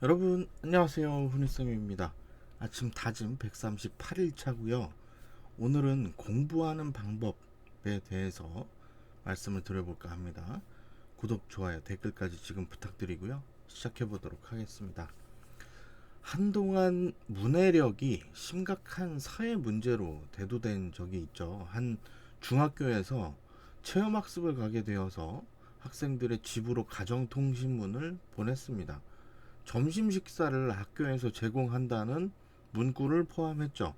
여러분 안녕하세요. 훈이쌤입니다. 아침 다짐 138일 차고요. 오늘은 공부하는 방법에 대해서 말씀을 드려볼까 합니다. 구독 좋아요 댓글까지 지금 부탁드리고요. 시작해 보도록 하겠습니다. 한동안 문해력이 심각한 사회 문제로 대두된 적이 있죠. 한 중학교에서 체험학습을 가게 되어서 학생들의 집으로 가정통신문을 보냈습니다 점심 식사를 학교에서 제공한다는 문구를 포함했죠.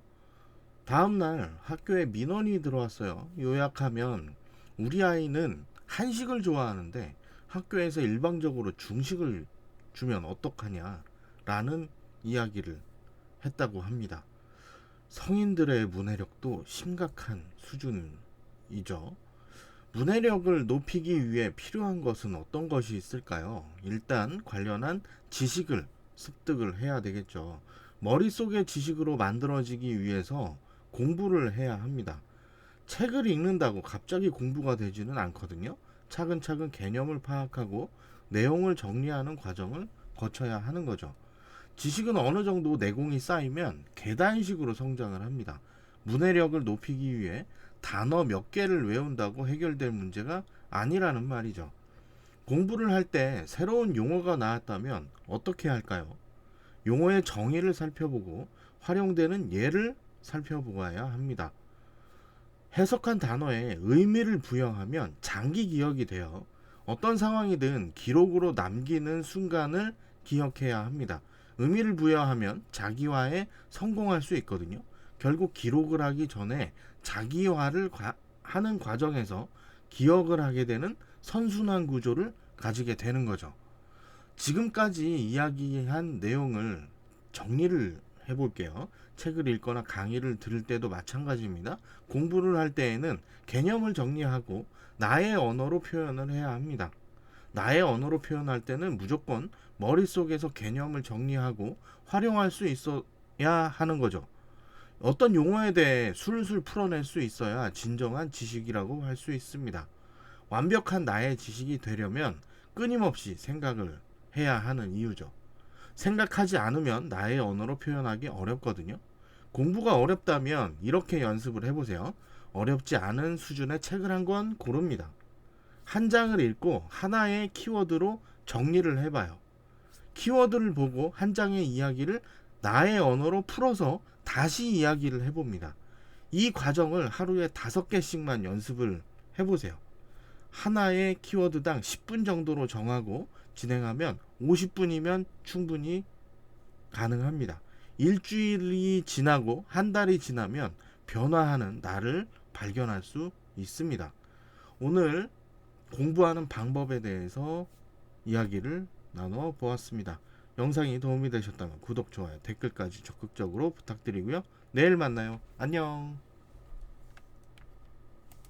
다음 날 학교에 민원이 들어왔어요. 요약하면 우리 아이는 한식을 좋아하는데 학교에서 일방적으로 중식을 주면 어떡하냐라는 이야기를 했다고 합니다. 성인들의 문해력도 심각한 수준이죠. 문해력을 높이기 위해 필요한 것은 어떤 것이 있을까요? 일단 관련한 지식을 습득을 해야 되겠죠. 머릿속의 지식으로 만들어지기 위해서 공부를 해야 합니다. 책을 읽는다고 갑자기 공부가 되지는 않거든요. 차근차근 개념을 파악하고 내용을 정리하는 과정을 거쳐야 하는 거죠. 지식은 어느 정도 내공이 쌓이면 계단식으로 성장을 합니다. 문해력을 높이기 위해 단어 몇 개를 외운다고 해결될 문제가 아니라는 말이죠. 공부를 할 때 새로운 용어가 나왔다면 어떻게 할까요? 용어의 정의를 살펴보고 활용되는 예를 살펴보아야 합니다. 해석한 단어에 의미를 부여하면 장기 기억이 되어 어떤 상황이든 기록으로 남기는 순간을 기억해야 합니다. 의미를 부여하면 자기화에 성공할 수 있거든요. 결국 기록을 하기 전에 자기화를 과, 하는 과정에서 기억을 하게 되는 선순환 구조를 가지게 되는 거죠. 지금까지 이야기한 내용을 정리를 해볼게요. 책을 읽거나 강의를 들을 때도 마찬가지입니다. 공부를 할 때에는 개념을 정리하고 나의 언어로 표현을 해야 합니다. 나의 언어로 표현할 때는 무조건 머릿속에서 개념을 정리하고 활용할 수 있어야 하는 거죠. 어떤 용어에 대해 술술 풀어낼 수 있어야 진정한 지식이라고 할 수 있습니다. 완벽한 나의 지식이 되려면 끊임없이 생각을 해야 하는 이유죠. 생각하지 않으면 나의 언어로 표현하기 어렵거든요. 공부가 어렵다면 이렇게 연습을 해보세요. 어렵지 않은 수준의 책을 한 권 고릅니다. 한 장을 읽고 하나의 키워드로 정리를 해봐요. 키워드를 보고 한 장의 이야기를 나의 언어로 풀어서 다시 이야기를 해봅니다. 이 과정을 하루에 다섯 개씩만 연습을 해보세요. 하나의 키워드당 10분 정도로 정하고 진행하면 50분이면 충분히 가능합니다. 일주일이 지나고 한 달이 지나면 변화하는 나를 발견할 수 있습니다. 오늘 공부하는 방법에 대해서 이야기를 나눠 보았습니다. 영상이 도움이 되셨다면 구독, 좋아요, 댓글까지 적극적으로 부탁드리고요. 내일 만나요. 안녕.